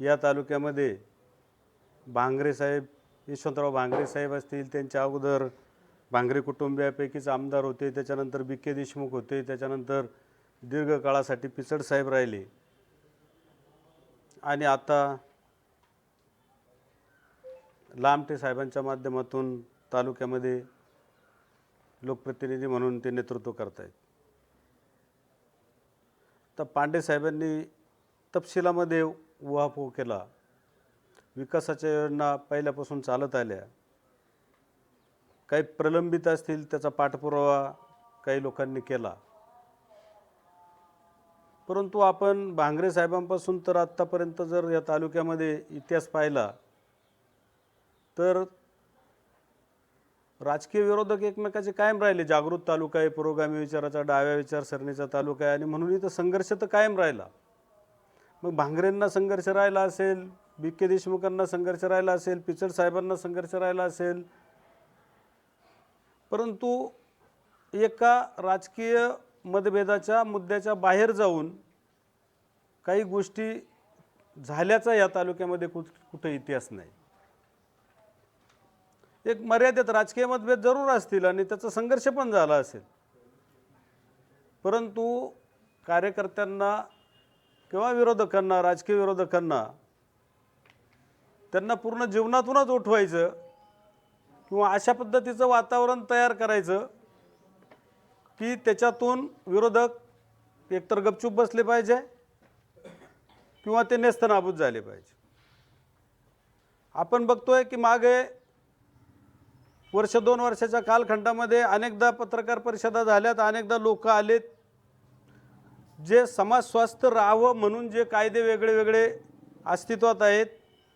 या तालुक्यामध्ये भांगरे साहेब यशवंतराव भांगरे साहेब असतील त्यांच्या अगोदर भांगरे कुटुंबियापैकीच आमदार होते त्याच्यानंतर बी के देशमुख होते त्याच्यानंतर दीर्घकाळासाठी पिचड साहेब राहिले. आणि आता लामटे साहेबांच्या माध्यमातून तालुक्यामध्ये लोकप्रतिनिधी म्हणून ते नेतृत्व करत आहेत तर पांडे साहेबांनी तपशिलामध्ये उहापोह केला. विकासाच्या योजना पहिल्यापासून चालत आल्या. काही प्रलंबित असतील त्याचा पाठपुरावा काही लोकांनी केला. परंतु आपण भांगरे साहेबांपासून तर आत्तापर्यंत जर या तालुक्यामध्ये इतिहास पाहिला तर राजकीय विरोधक एकमेकाचे कायम राहिले. जागृत तालुका आहे पुरोगामी विचाराचा डाव्या विचारसरणीचा तालुका आहे आणि म्हणून इथं संघर्ष तर कायम राहिला. मग भांगरेंना संघर्ष राहिला असेल बी के देशमुखांना संघर्ष राहिला असेल पिचड साहेबांना संघर्ष राहिला असेल. परंतु एका राजकीय मतभेदाच्या मुद्द्याच्या बाहेर जाऊन काही गोष्टी झाल्याचा या तालुक्यामध्ये कुठ कुठं इतिहास नाही. एक मर्यादित राजकीय मतभेद जरूर असतील आणि त्याचा संघर्ष पण झाला असेल. परंतु कार्यकर्त्यांना किंवा विरोधकांना राजकीय विरोधकांना त्यांना पूर्ण जीवनातूनच उठवायचं किंवा अशा पद्धतीचं वातावरण तयार करायचं की त्याच्यातून विरोधक एकतर गपचूप बसले पाहिजे किंवा ते नेस्तनाबूत झाले पाहिजे. आपण बघतोय की मागे वर्ष दोन वर्षाच्या कालखंडामध्ये अनेकदा पत्रकार परिषदा झाल्यात अनेकदा लोक आलेत. जे समाज स्वास्थ्य राहावं म्हणून जे कायदे वेगळे वेगळे अस्तित्वात आहेत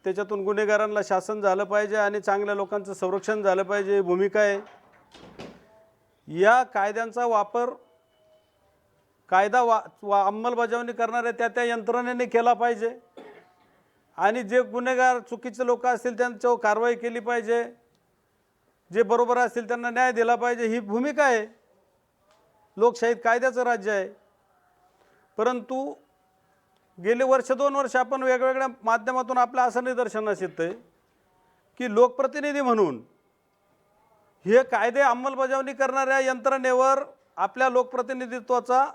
त्याच्यातून गुन्हेगारांना शासन झालं पाहिजे आणि चांगल्या लोकांचं संरक्षण झालं पाहिजे ही भूमिका आहे. या कायद्यांचा वापर कायदा वा वा अंमलबजावणी करणाऱ्या त्या त्या यंत्रणेने केला पाहिजे. आणि जे गुन्हेगार चुकीचे लोक असतील त्यांच्यावर कारवाई केली पाहिजे. जे बरोबर असतील त्यांना न्याय दिला पाहिजे ही भूमिका आहे. लोकशाहीत कायद्याचं राज्य आहे. परंतु गेले वर्ष दोन वर्ष आपण वेगवेगळ्या माध्यमातून आपल्या असं निदर्शनास येतं आहे की लोकप्रतिनिधी म्हणून हे कायदे अंमलबजावणी करणाऱ्या यंत्रणेवर आपल्या लोकप्रतिनिधित्वाचा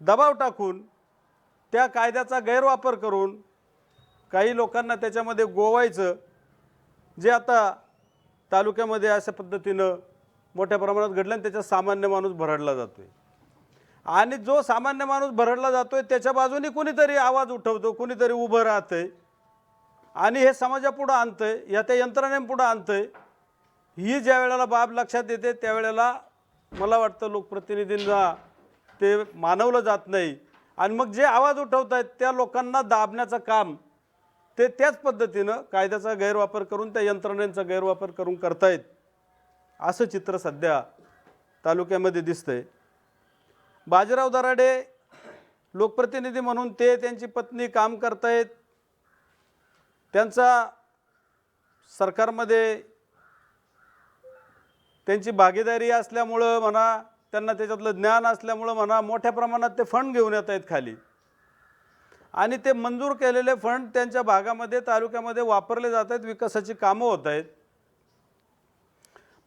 दबाव टाकून त्या कायद्याचा गैरवापर करून काही लोकांना त्याच्यामध्ये गोवायचं जे आता तालुक्यामध्ये अशा पद्धतीनं मोठ्या प्रमाणात घडलं आणि त्याच्यात सामान्य माणूस भरडला जातो आहे आणि जो सामान्य माणूस भरडला जातो आहे त्याच्या बाजूने कुणीतरी आवाज उठवतो कुणीतरी उभं राहतं आहे आणि हे समाजापुढं आणतं आहे या त्या यंत्रणेपुढं आणतं आहे ही ज्या वेळेला बाब लक्षात येते त्यावेळेला मला वाटतं लोकप्रतिनिधींना ते मानवलं जात नाही. आणि मग जे आवाज उठवत आहेत त्या लोकांना दाबण्याचं काम ते त्याच पद्धतीनं कायद्याचा गैरवापर करून त्या यंत्रणेचा गैरवापर करून करतायत. असं चित्र सध्या तालुक्यामध्ये दिसतंय. बाजीराव दराडे लोकप्रतिनिधी म्हणून ते त्यांची पत्नी काम करतायत. त्यांचा सरकारमध्ये त्यांची भागीदारी असल्यामुळं म्हणा त्यांना त्याच्यातलं ज्ञान असल्यामुळं म्हणा मोठ्या प्रमाणात ते फंड घेऊन येत आहेत खाली. आणि ते मंजूर केलेले फंड त्यांच्या भागामध्ये तालुक्यामध्ये वापरले जात आहेत विकासाची कामं होत आहेत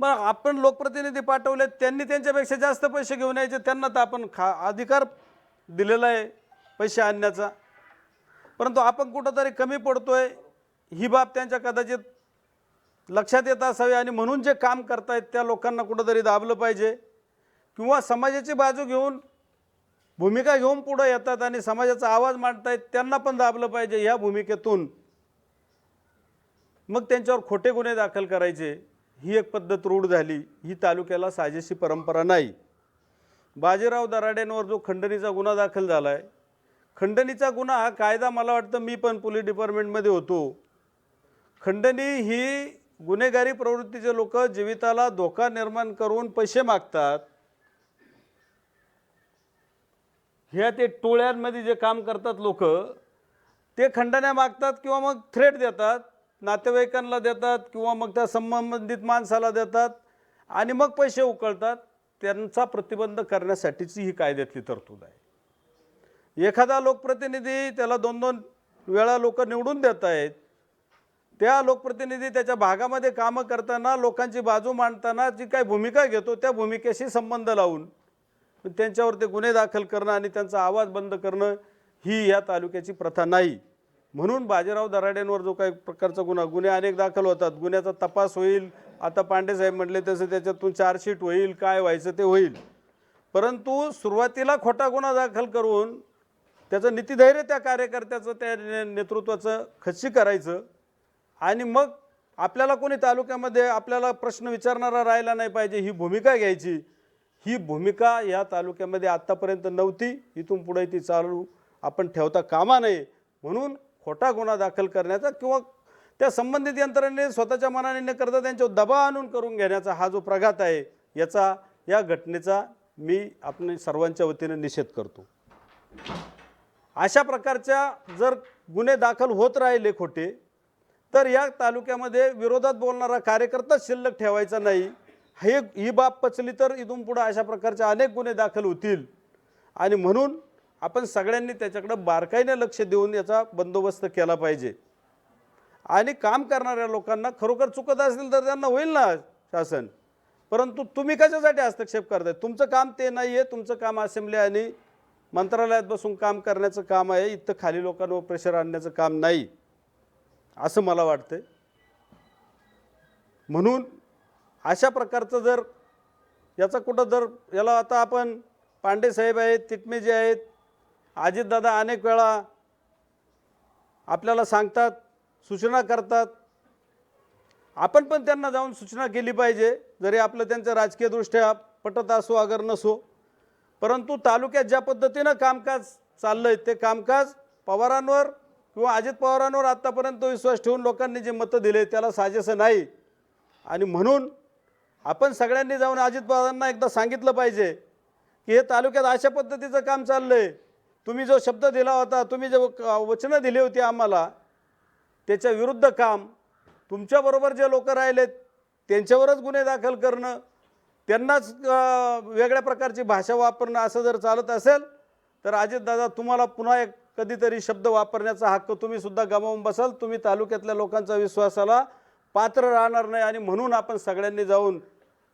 मग आपण लोकप्रतिनिधी पाठवले त्यांनी त्यांच्यापेक्षा जास्त पैसे घेऊन यायचे त्यांना तर आपण खा अधिकार दिलेला आहे पैसे आणण्याचा. परंतु आपण कुठंतरी कमी पडतोय ही बाब त्यांच्या कदाचित लक्षात येत असावी आणि म्हणून जे काम करतायत त्या लोकांना कुठंतरी दाबलं पाहिजे. किंवा समाजाची बाजू घेऊन भूमिका घेऊन पुढं येतात आणि समाजाचा आवाज मांडतायत त्यांना पण दाबलं पाहिजे ह्या भूमिकेतून. मग त्यांच्यावर खोटे गुन्हे दाखल करायचे. ही एक पद्धत रूढ झाली. ही तालुक्याला साजेशी परंपरा नाही. बाजीराव दराडेंवर जो खंडणीचा गुन्हा दाखल झाला आहे खंडणीचा गुन्हा हा कायदा मला वाटतं मी पण पोलीस डिपार्टमेंटमध्ये होतो. खंडणी ही गुन्हेगारी प्रवृत्तीचे लोक जीविताला धोका निर्माण करून पैसे मागतात. ह्या ते टोळ्यांमध्ये जे काम करतात लोक ते खंडण्या मागतात किंवा मग थ्रेट देतात. नातेवाईकांना देतात किंवा मग त्या संबंधित माणसाला देतात आणि मग पैसे उकळतात त्यांचा प्रतिबंध करण्यासाठीची ही कायद्यातली तरतूद आहे. एखादा लोकप्रतिनिधी त्याला दोन दोन वेळा लोक निवडून देत आहेत त्या लोकप्रतिनिधी त्याच्या भागामध्ये कामं करताना लोकांची बाजू मांडताना जी काही भूमिका घेतो त्या भूमिकेशी संबंध लावून त्यांच्यावर ते गुन्हे दाखल करणं आणि त्यांचा आवाज बंद करणं ही या तालुक्याची प्रथा नाही. म्हणून बाजीराव दराडेंवर जो काही प्रकारचा गुन्हा गुन्हे अनेक दाखल होतात. गुन्ह्याचा तपास होईल. आता पांडे साहेब म्हटले तसं त्याच्यातून चार्जशीट होईल काय व्हायचं ते होईल. परंतु सुरुवातीला खोटा गुन्हा दाखल करून त्याचं नीतिधैर्य त्या कार्यकर्त्याचं त्या नेतृत्वाचं खच्ची करायचं. आणि मग आपल्याला कोणी तालुक्यामध्ये आपल्याला प्रश्न विचारणारा राहिला नाही पाहिजे ही भूमिका घ्यायची. ही भूमिका या तालुक्यामध्ये आत्तापर्यंत नव्हती. इथून पुढे ती चालू आपण ठेवता कामा नये. म्हणून खोटा गुन्हा दाखल करण्याचा किंवा त्या संबंधित यंत्रणेने स्वतःच्या मनाने न करता त्यांच्यावर दबाव आणून करून घेण्याचा हा जो प्रघात आहे याचा या घटनेचा मी आपण सर्वांच्या वतीने निषेध करतो. अशा प्रकारच्या जर गुन्हे दाखल होत राहिले खोटे तर या तालुक्यामध्ये विरोधात बोलणारा कार्यकर्ता शिल्लक ठेवायचा नाही. हे ही बाब पचली तर इथून पुढं अशा प्रकारचे अनेक गुन्हे दाखल होतील. आणि म्हणून आपण सगळ्यांनी त्याच्याकडं बारकाईने लक्ष देऊन याचा बंदोबस्त केला पाहिजे. आणि काम करणाऱ्या लोकांना खरोखर चुकत असेल तर त्यांना होईल ना शासन. परंतु तुम्ही कशासाठी हस्तक्षेप करताय? तुमचं काम ते नाही आहे तुमचं काम असेंब्ली आणि मंत्रालयात बसून काम करण्याचं काम आहे इथं खाली लोकांवर प्रेशर आणण्याचं काम नाही असं मला वाटतं म्हणून अशा प्रकारचं जर याचा कुठं जर याला आता आपण पांडे साहेब आहेत तिटमे जे आहेत अजितदादा अनेक वेळा आपल्याला सांगतात सूचना करतात. आपण पण त्यांना जाऊन सूचना केली पाहिजे जरी आपलं त्यांचं राजकीयदृष्ट्या पटत असो अगर नसो. परंतु तालुक्यात ज्या पद्धतीनं कामकाज चाललं आहे ते कामकाज पवारांवर किंवा अजित पवारांवर आत्तापर्यंत विश्वास ठेवून लोकांनी जे मतं दिले त्याला साजेसं नाही. आणि म्हणून आपण सगळ्यांनी जाऊन अजित पवारांना एकदा सांगितलं पाहिजे की हे तालुक्यात अशा पद्धतीचं काम चाललं आहे तुम्ही जो शब्द दिला होता तुम्ही जे वचनं दिली होती आम्हाला त्याच्या विरुद्ध काम तुमच्याबरोबर जे लोक राहिलेत त्यांच्यावरच गुन्हे दाखल करणं त्यांनाच वेगळ्या प्रकारची भाषा वापरणं असं जर चालत असेल तर अजितदादा तुम्हाला पुन्हा एक कधीतरी शब्द वापरण्याचा हक्क तुम्ही सुद्धा गमावून बसाल. तुम्ही तालुक्यातल्या लोकांचा विश्वासाला पात्र राहणार नाही आणि म्हणून आपण सगळ्यांनी जाऊन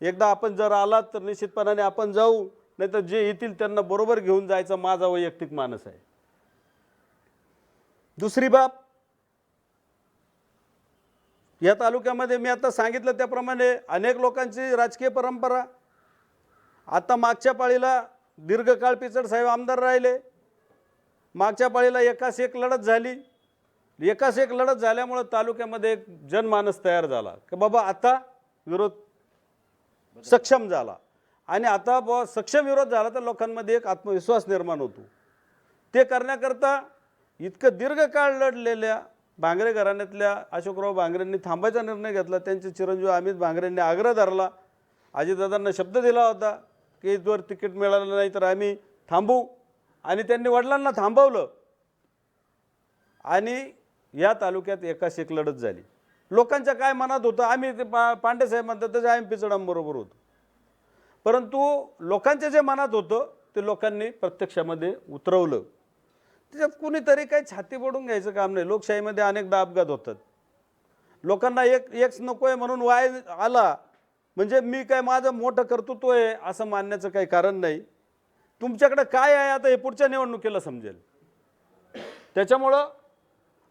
एकदा आपण जर आलात तर निश्चितपणाने आपण जाऊ. नाहीतर जे येतील त्यांना बरोबर घेऊन जायचा माझा वैयक्तिक मानस आहे. दुसरी बाब या तालुक्यामध्ये मी आता सांगितलं त्याप्रमाणे अनेक लोकांची राजकीय परंपरा. आता मागच्या पाळीला दीर्घकाळ पिचड साहेब आमदार राहिले. मागच्या पाळीला एकास एक लढत झाली. एकास एक लढत झाल्यामुळं तालुक्यामध्ये एक जनमानस तयार झाला. की बाबा आता विरोध सक्षम झाला. आणि आता ब सक्षम विरोध झाला तर लोकांमध्ये एक आत्मविश्वास निर्माण होतो. ते करण्याकरता इतकं दीर्घकाळ लढलेल्या भांगरे घराण्यातल्या अशोकराव भांगरेंनी थांबायचा निर्णय घेतला. त्यांचे चिरंजीव अमित भांगरेंनी आग्रह धरला. अजितदादांना शब्द दिला होता की जर तिकीट मिळालं नाही तर आम्ही थांबू. आणि त्यांनी वडिलांना थांबवलं. आणि या तालुक्यात एकाच एक लढत झाली. लोकांच्या काय मनात होतं? आम्ही ते पा पांडे साहेब म्हणतात तसे आम्ही पिचडांबरोबर होतो. परंतु लोकांच्या जे मनात होतं ते लोकांनी प्रत्यक्षामध्ये उतरवलं. त्याच्यात कुणीतरी काही छाती पडून घ्यायचं काम नाही. लोकशाहीमध्ये अनेकदा अपघात होतात. लोकांना एक एकच नको आहे म्हणून वाय आला म्हणजे मी काय माझं मोठं कर्तृत्व आहे असं मानण्याचं काही कारण नाही. तुमच्याकडे काय आहे आता हे पुढच्या निवडणुकीला समजेल. त्याच्यामुळं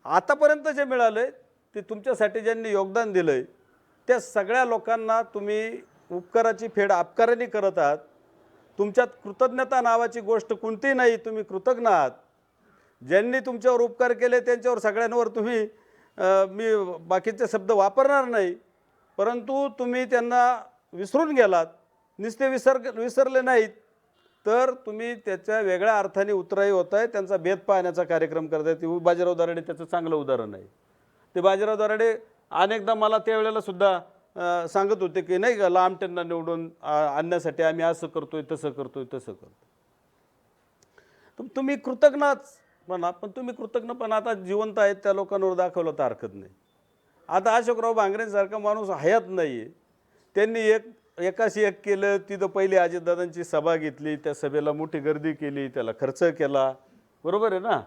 आतापर्यंत जे मिळालं आहे ते तुमच्यासाठी ज्यांनी योगदान दिलं आहे त्या सगळ्या लोकांना तुम्ही उपकाराची फेड आपकाराने करत आहात. तुमच्यात कृतज्ञता नावाची गोष्ट कोणतीही नाही तुम्ही कृतज्ञ आहात. ज्यांनी तुमच्यावर उपकार केले त्यांच्यावर सगळ्यांवर तुम्ही मी बाकीचे शब्द वापरणार नाही. परंतु तुम्ही त्यांना विसरून गेलात नुसते विसर विसरले नाहीत तर तुम्ही त्याच्या वेगळ्या अर्थाने उतराई होत आहे त्यांचा भेद पाहण्याचा कार्यक्रम करत आहे ते बाजीराव दराडे त्याचं चांगलं उदाहरण आहे. ते बाजीराव दराडे अनेकदा मला त्यावेळेला सुद्धा सांगत होते की नाही का लांबट्यांना निवडून आणण्यासाठी आम्ही असं करतोय तसं करतोय तसं करतो तुम्ही कृतज्ञच म्हणा पण तुम्ही कृतज्ञ पण आता जिवंत आहेत त्या लोकांवर दाखवलं तर हरकत नाही. आता अशोकराव भांगरेंसारखा माणूस हयात नाही आहे त्यांनी एक एकाशी एक केलं तिथं पहिले अजितदादांची सभा घेतली त्या सभेला मोठी गर्दी केली त्याला खर्च केला. बरोबर आहे ना?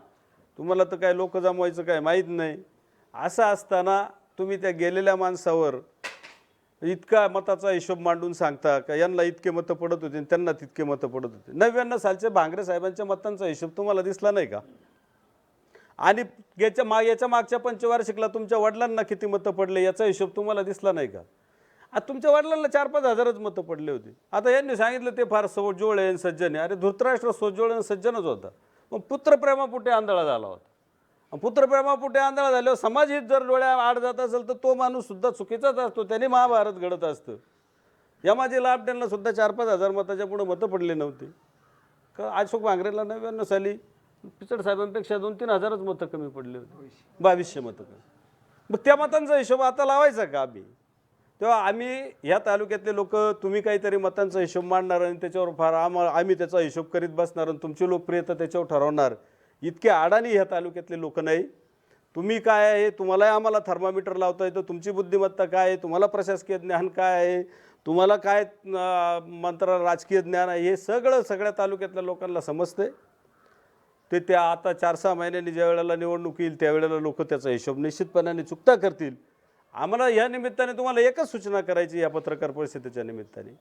तुम्हाला तर काय लोक जमवायचं काय माहीत नाही. असं असताना तुम्ही त्या गेलेल्या माणसावर इतका मताचा हिशोब मांडून सांगता का? यांना इतके मतं पडत होते आणि त्यांना तितके मतं पडत होते. नव्याण्णव सालच्या भांगरे साहेबांच्या मतांचा हिशोब तुम्हाला दिसला नाही का? आणि याच्या मा याच्या मागच्या पंचवार्षिकला तुमच्या वडिलांना किती मतं पडले याचा हिशोब तुम्हाला दिसला नाही का? आता तुमच्या वडिलांना चार पाच हजारच मतं पडले होते. आता यांनी सांगितलं ते फार सोजोळ आहे सज्जन आहे. अरे धृतराष्ट्र सोजोळ आणि सज्जनच होता. मग पुत्रप्रेमापुटे आंधळा झाला होता. पुत्रप्रेमापुटे आंधळा झाल्यावर समाज हित जर डोळ्या आड जात असेल तर तो माणूस सुद्धा चुकीचाच असतो. त्याने महाभारत घडत असतं. यमाजी लाभट्यांना सुद्धा चार पाच हजार मताच्या पुढे मतं पडले नव्हते. का अशोक भांगरेला नव्याण्णव साली पिचड साहेबांपेक्षा दोन तीन हजारच मतं कमी पडले होते. बावीसशे मतं कमी. मग त्या मतांचा हिशोब आता लावायचा का आम्ही? तेव्हा आम्ही ह्या तालुक्यातले लोक तुम्ही काहीतरी मतांचा हिशोब मांडणार आणि त्याच्यावर फार आम आम्ही त्याचा हिशोब करीत बसणार आणि तुमची लोकप्रियता त्याच्यावर ठरवणार. इतके अडाणी ह्या तालुक्यातले लोक नाही. तुम्ही काय आहे? तुम्हालाही आम्हाला थर्मामीटर लावता येतं. तुमची बुद्धिमत्ता काय आहे? तुम्हाला प्रशासकीय ज्ञान काय आहे? तुम्हाला काय मंत्र राजकीय ज्ञान आहे? हे सगळं सगळ्या तालुक्यातल्या लोकांना समजते ते त्या आता चार सहा महिन्यांनी ज्या वेळेला निवडणूक येईल त्यावेळेला लोक त्याचा हिशोब निश्चितपणाने चुकता करतील. आम्हाला या निमित्ताने तुम्हाला एकच सूचना करायची या पत्रकार परिषदेच्या निमित्ताने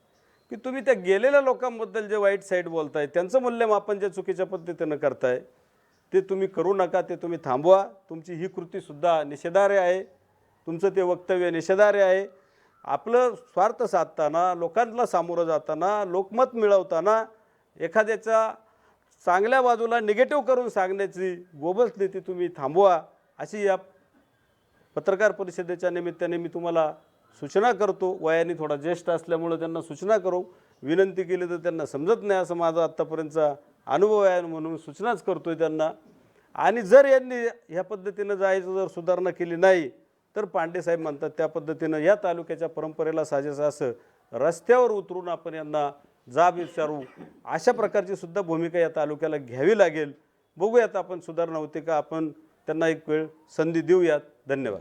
की तुम्ही त्या गेलेल्या लोकांबद्दल जे वाईट साईड बोलताय त्यांचं मूल्यमापन जे चुकीच्या पद्धतीनं करताय ते तुम्ही करू नका ते तुम्ही थांबवा. तुमची ही कृतीसुद्धा निषेधार्य आहे. तुमचं ते वक्तव्य निषेधार्य आहे. आपलं स्वार्थ साधताना लोकांना सामोरं जाताना लोकमत मिळवताना एखाद्याचा चांगल्या बाजूला निगेटिव्ह करून सांगण्याची गोबस नीती तुम्ही थांबवा. अशी या पत्रकार परिषदेच्या निमित्ताने मी तुम्हाला सूचना करतो. वयाने थोडा ज्येष्ठ असल्यामुळं त्यांना सूचना करू. विनंती केली तर त्यांना समजत नाही असं माझा आत्तापर्यंतचा अनुभव आहे म्हणून सूचनाच करतो आहे त्यांना. आणि जर यांनी ह्या पद्धतीनं जायचं जर सुधारणा केली नाही तर पांडे साहेब म्हणतात त्या पद्धतीनं या तालुक्याच्या परंपरेला साजेसं असं रस्त्यावर उतरून आपण यांना जाब विचारू. अशा प्रकारची सुद्धा भूमिका या तालुक्याला घ्यावी लागेल. बघूयात आपण सुधारणा होते का? आपण त्यांना एक वेळ संधी देऊयात. धन्यवाद.